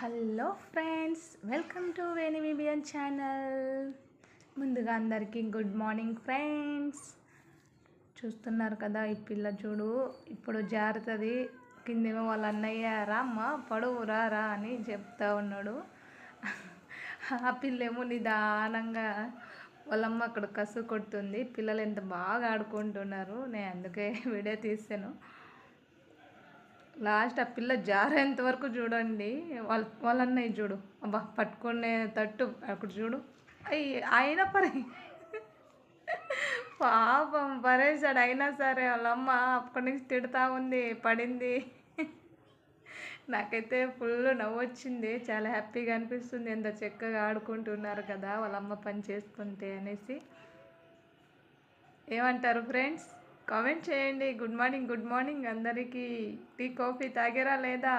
Hello friends welcome to Veni channel. ముందుగా అందరికీ good morning friends. చూస్తున్నారు కదా ఈ పిల్ల చూడు ఇప్పుడు జారుతుంది. కిందేమో వాళ్ళ అన్నయ్య రామ్మ పడువు రా రా అని చెప్తా ఉన్నాడు. ఆ పిల్లేమో నిదానంగా వాళ్ళమ్మ అక్కడ కసు కొడుతుంది. పిల్లలు ఎంత బాగా ఆడుకుంటున్నారు నేను అందుకే వీడియో తీసాను లాస్ట్ ఆ పిల్ల జారేంత వరకు చూడండి. వాళ్ళ వాళ్ళన్నయ్య చూడు. అబ్బా పట్టుకునే తట్టు అక్కడ చూడు. అయ్యి అయినా పరే. పాపం పరేశాడు. అయినా సరే వాళ్ళ అమ్మ అప్పటి నుంచి తిడతా ఉంది పడింది. నాకైతే ఫుల్ నవ్వు వచ్చింది చాలా హ్యాపీగా అనిపిస్తుంది. ఎంత చక్కగా ఆడుకుంటున్నారు కదా వాళ్ళ అమ్మ పని చేసుకుంటే అనేసి. ఏమంటారు ఫ్రెండ్స్? కామెంట్ చేయండి. గుడ్ మార్నింగ్ గుడ్ మార్నింగ్ అందరికీ. టీ కాఫీ తాగారా లేదా?